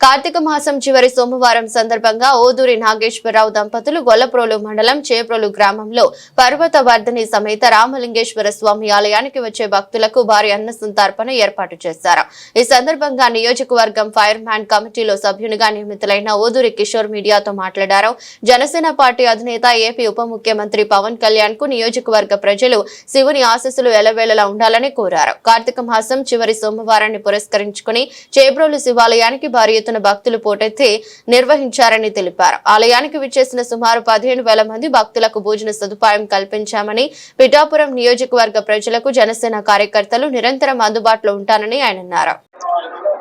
కార్తీక మాసం చివరి సోమవారం సందర్భంగా ఓదూరి నాగేశ్వరరావు దంపతులు గొల్లప్రోలు మండలం చేప్రోలు గ్రామంలో పర్వత వర్ధని సమేత రామలింగేశ్వర స్వామి ఆలయానికి వచ్చే భక్తులకు భారీ అన్న సంతర్పణ ఏర్పాటు చేశారు. ఈ సందర్భంగా నియోజకవర్గం ఫైర్ మ్యాన్ కమిటీలో సభ్యునిగా నియమితులైన ఓదూరి కిషోర్ మీడియాతో మాట్లాడారు. జనసేన పార్టీ అధినేత ఏపీ ఉప ముఖ్యమంత్రి పవన్ కళ్యాణ్కు నియోజకవర్గ ప్రజలు శివుని ఆశీస్సులు ఎలవేళలా ఉండాలని కోరారు. కార్తీక మాసం చివరి సోమవారాన్ని పురస్కరించుకుని చేబ్రోలు శివాలయానికి భారీ చేస్తున్న భక్తులు పోటెత్తి నిర్వహించారని తెలిపారు. ఆలయానికి విచ్చేసిన సుమారు పదిహేను వేల మంది భక్తులకు భోజన సదుపాయం కల్పించామని పిఠాపురం నియోజకవర్గ ప్రజలకు జనసేన కార్యకర్తలు నిరంతరం అందుబాటులో ఉంటానని ఆయన అన్నారు.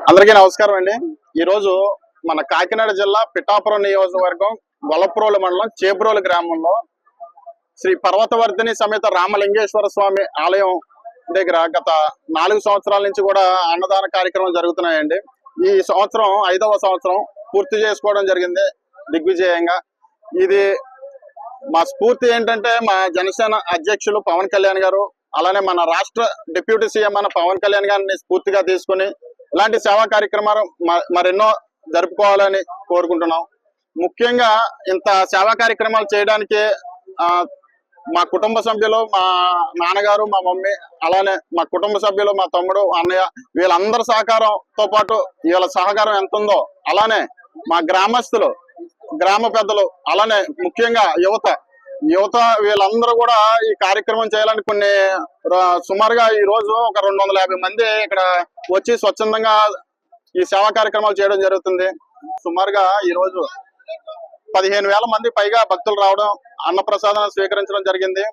అందరికీ నమస్కారం అండి. ఈ రోజు మన కాకినాడ జిల్లా పిఠాపురం నియోజకవర్గం వలప్రోలు మండలం చేబ్రోలు గ్రామంలో శ్రీ పర్వతవర్ధిని సమేత రామలింగేశ్వర స్వామి ఆలయం దగ్గర గత నాలుగు సంవత్సరాల నుంచి కూడా అన్నదాన కార్యక్రమం జరుగుతున్నాయండి. ఈ సంవత్సరం ఐదవ సంవత్సరం పూర్తి చేసుకోవడం జరిగింది దిగ్విజయంగా. ఇది మా స్ఫూర్తి ఏంటంటే మా జనసేన అధ్యక్షులు పవన్ కళ్యాణ్ గారు అలానే మన రాష్ట్ర డిప్యూటీ సీఎం మన పవన్ కళ్యాణ్ గారిని స్ఫూర్తిగా తీసుకుని ఇలాంటి సేవా కార్యక్రమాలు మ- మరెన్నో జరుపుకోవాలని కోరుకుంటున్నాం. ముఖ్యంగా ఇంత సేవా కార్యక్రమాలు చేయడానికి మా కుటుంబ సభ్యులు మా నాన్నగారు మా మమ్మీ అలానే మా కుటుంబ సభ్యులు మా తమ్ముడు అన్నయ్య వీళ్ళందరి సహకారంతో పాటు వీళ్ళ సహకారం ఎంత ఉందో అలానే మా గ్రామస్తులు గ్రామ పెద్దలు అలానే ముఖ్యంగా యువత యువత వీళ్ళందరూ కూడా ఈ కార్యక్రమం చేయాలని కొన్ని సుమారుగా ఈ రోజు ఒక రెండు వందల యాభై మంది ఇక్కడ వచ్చి స్వచ్ఛందంగా ఈ సేవా కార్యక్రమాలు చేయడం జరుగుతుంది. సుమారుగా ఈ రోజు పదిహేను వేల మంది పైగా భక్తులు రావడం అన్నప్రసాదం స్వీకరించడం జరిగింది.